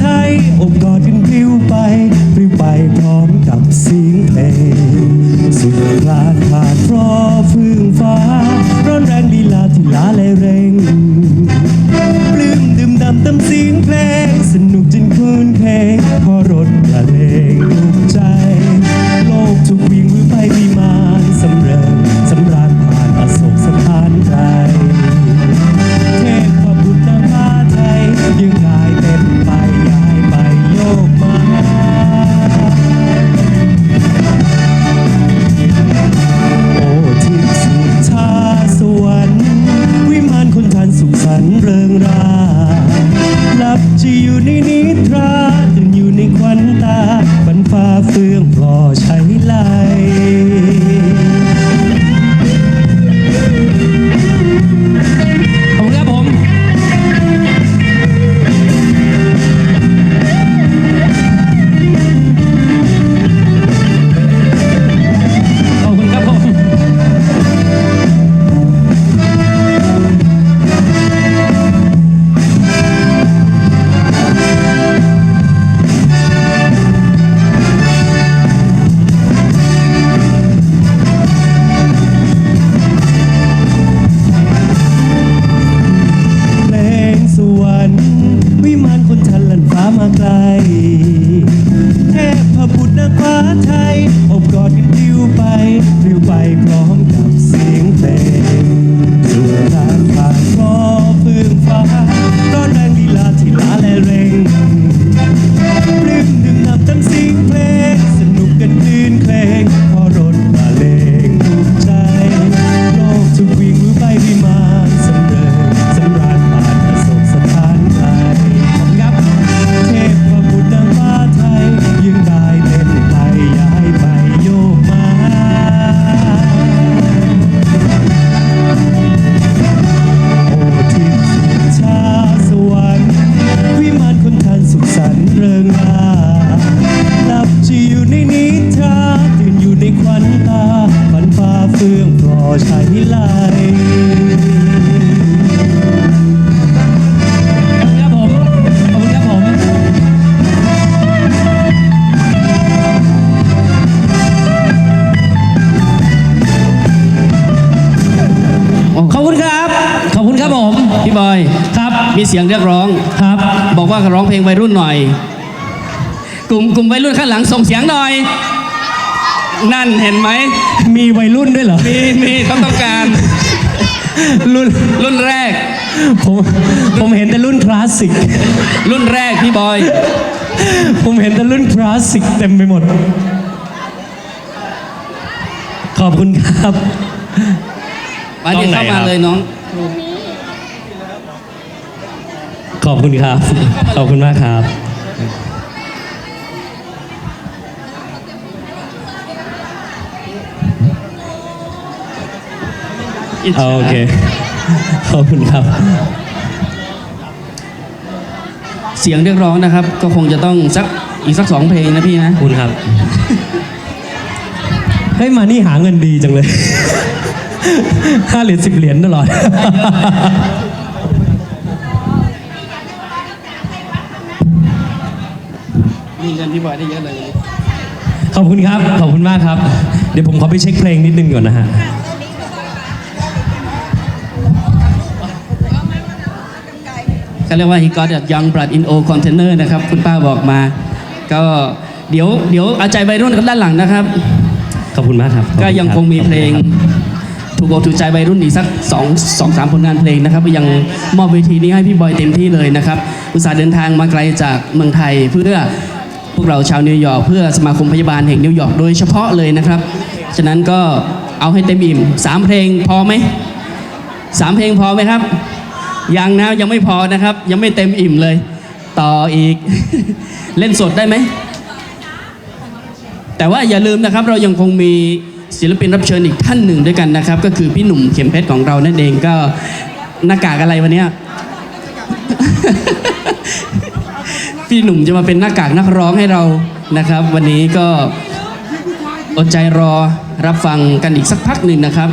ไทยอบกอดกันพลิ้วไปพลิ้วไปพร้อมกับเสียงเพลงสุดพลานผ่านเพราะฟื้งฟ้า ร้อนแรงลีลาที่ลาและเร่ง ไกล เทพพบุตรนางฟ้าไทย ไหลขอบคุณครับผมขอบคุณครับผมขอบคุณครับ ขอบคุณครับผม พี่บอย ครับ มีเสียงเรียกร้อง ครับ บอกว่าร้องเพลงวัยรุ่นหน่อย กลุ่มกลุ่มวัยรุ่นข้างหลังส่งเสียงหน่อย นั่นเห็นไหม มีวัยรุ่นด้วยเหรอ มีมีเขาต้องการ รุ่นรุ่นแรก ผมผมเห็นแต่รุ่นคลาสสิก รุ่นแรกพี่บอย ผมเห็นแต่รุ่นคลาสสิกเต็มไปหมด ขอบคุณครับ มาเดี๋ยวเข้ามาเลยน้อง ขอบคุณครับ ขอบคุณมากครับ โอเค ขอบคุณครับ เสียงเรียกร้องนะครับ ก็คงจะต้องสักอีกสักสองเพลงนะพี่นะขอบคุณครับ เฮ้ยมานี่หาเงินดีจังเลย ห้าเหรียญสิบเหรียญตลอด มีเงินพี่บอยได้เยอะเลย ขอบคุณครับ ขอบคุณมากครับ เดี๋ยวผมขอไปเช็คเพลงนิดนึงก่อนนะฮะ เขาเรียกว่า he got a young blood in old container นะครับ คุณป้าบอกมา ก็เดี๋ยวเดี๋ยวเอาใจวัยรุ่นกันด้านหลังนะครับ ขอบคุณมากครับก็ยังคงมีเพลงถูกอกถูกใจวัยรุ่นอีกสักสองสองสามผลงานเพลงนะครับยังมอบเวทีนี้ให้พี่บอยเต็มที่เลยนะครับอุตส่าห์เดินทางมาไกลจากเมืองไทยเพื่อพวกเราชาวนิวยอร์กเพื่อสมาคมพยาบาลแห่งนิวยอร์กโดยเฉพาะเลยนะครับ ฉะนั้นก็เอาให้เต็มอิ่มสามเพลงพอไหมสามเพลงพอไหมครับ ยังนะยังไม่พอนะครับ ยังไม่เต็มอิ่มเลย ต่ออีก เล่นสดได้ไหม แต่ว่าอย่าลืมนะครับ เรายังคงมีศิลปินรับเชิญอีกท่านหนึ่งด้วยกันนะครับ ก็คือพี่หนุ่มเข็มเพชรของเรานั่นเองก็หน้ากากอะไรวันนี้พี่หนุ่มจะมาเป็นหน้ากากนักร้องให้เรานะครับ วันนี้ก็อดใจรอรับฟังกันอีกสักพักหนึ่งนะครับ